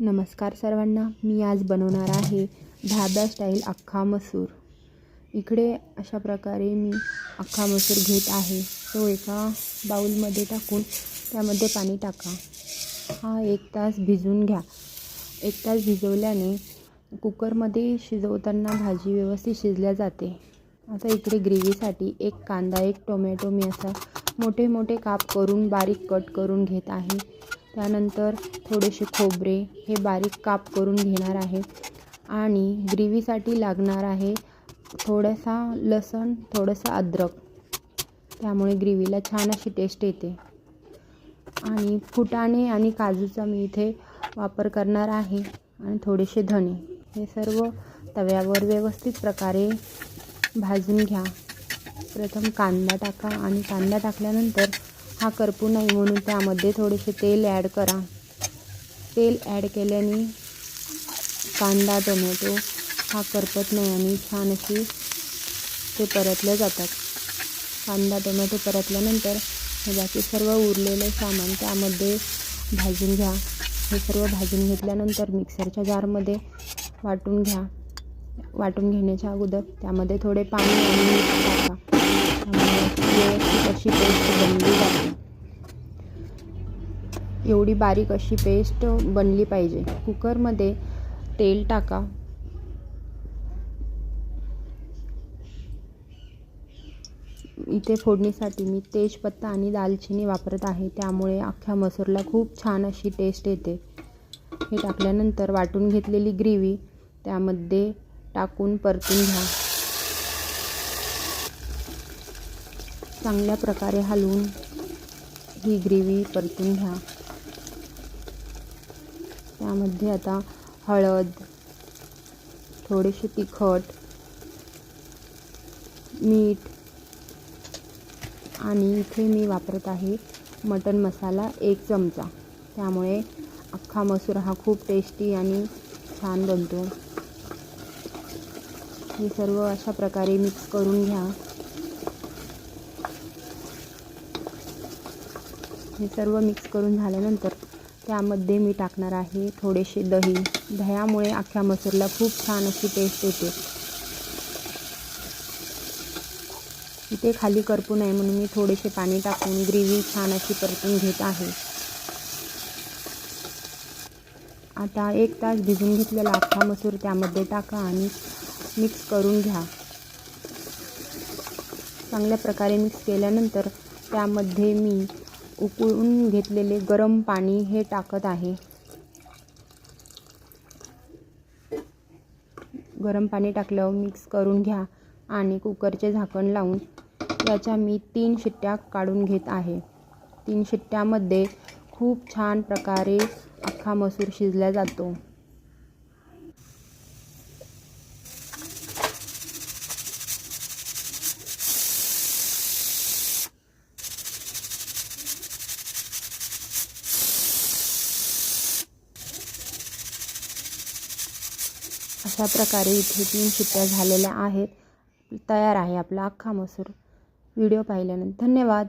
नमस्कार सर्वांना मी आज बनवणार आहे ढाब्या स्टाईल अख्खा मसूर. इकडे अशा प्रकारे मी अख्खा मसूर घेत आहे. तो एका बाऊलमध्ये टाकून त्यामध्ये पाणी टाका. हा एक तास भिजून घ्या. एक तास भिजवल्याने कुकरमध्ये शिजवताना भाजी व्यवस्थित शिजल्या जाते. आता इकडे ग्रेव्हीसाठी एक कांदा एक टोमॅटो मी असा मोठे मोठे काप करून बारीक कट करून घेत आहे. त्यानंतर थोडेसे खोबरे हे बारीक काप करून घेणार आहे. आणि ग्रेव्हीसाठी लागणार आहे थोडासा लसण थोडंसं अद्रक. त्यामुळे ग्रेव्हीला छान अशी टेस्ट येते. आणि फुटाणे आणि काजूचा मी इथे वापर करणार आहे. आणि थोडेसे धणे. हे सर्व तव्यावर व्यवस्थित प्रकारे भाजून घ्या. प्रथम कांदा टाका आणि कांदा टाकल्यानंतर हा करपू नाही म्हणून त्यामध्ये थोडेसे तेल ॲड करा. तेल ॲड केल्याने कांदा टोमॅटो हा करपत नाही आणि छान अशी ते परतले जातात. कांदा टोमॅटो परतल्यानंतर हे बाकी सर्व उरलेले सामान त्यामध्ये भाजून घ्या. हे सर्व भाजून घेतल्यानंतर मिक्सरच्या जारमध्ये वाटून घ्या. वाटून घेण्याच्या अगोदर त्यामध्ये थोडे पाणी आणि टाका. त्यामुळे व्यवस्थित अशी पेस्ट बनली जाते. एवढी बारीक अशी पेस्ट बनली पाहिजे. कुकरमध्ये तेल टाका. इथे फोडणीसाठी मी तेजपत्ता आणि दालचिनी वापरत आहे. त्यामुळे अख्ख्या मसूरला खूप छान अशी टेस्ट येते. हे टाकल्यानंतर वाटून घेतलेली ग्रेव्ही त्यामध्ये टाकून परतून घ्या. चांगल्या प्रकारे हलवून ही ग्रेव्ही परतून घ्या. त्यामध्ये आता हळद थोडेसे तिखट मीठ आणि इथे मी वापरत आहे मटन मसाला एक चमचा. त्यामुळे अख्खा मसूर हा खूप टेस्टी आणि छान बनतो. हे सर्व अशा प्रकारे मिक्स करून घ्या. हे सर्व मिक्स करून झाल्यानंतर त्यामध्ये मी टाकणार आहे थोडेसे दही. दह्यामुळे अख्ख्या मसूरला खूप छान अशी टेस्ट येते. इथे खाली करपू नये म्हणून मी थोडेसे पाणी टाकून ग्रेव्ही छान अशी परतून घेत आहे. आता एक तास भिजून घेतलेला अख्खा मसूर त्यामध्ये टाका आणि मिक्स करून घ्या. चांगल्या प्रकारे मिक्स केल्यानंतर त्यामध्ये मी उकळून घेतलेले गरम पाणी हे टाकत आहे. गरम पाणी टाकल्यावर मिक्स करून घ्या आणि कुकरचे झाकण लावून याच्या मी तीन शिट्ट्या काढून घेत आहे. तीन शिट्ट्यामध्ये खूप छान प्रकारे अख्खा मसूर शिजला जातो. अशा प्रकारे इथे तीन शिट्ट्या झालेल्या आहेत. तयार आहे आपला अख्खा मसूर. व्हिडिओ पाहिल्यानंतर धन्यवाद.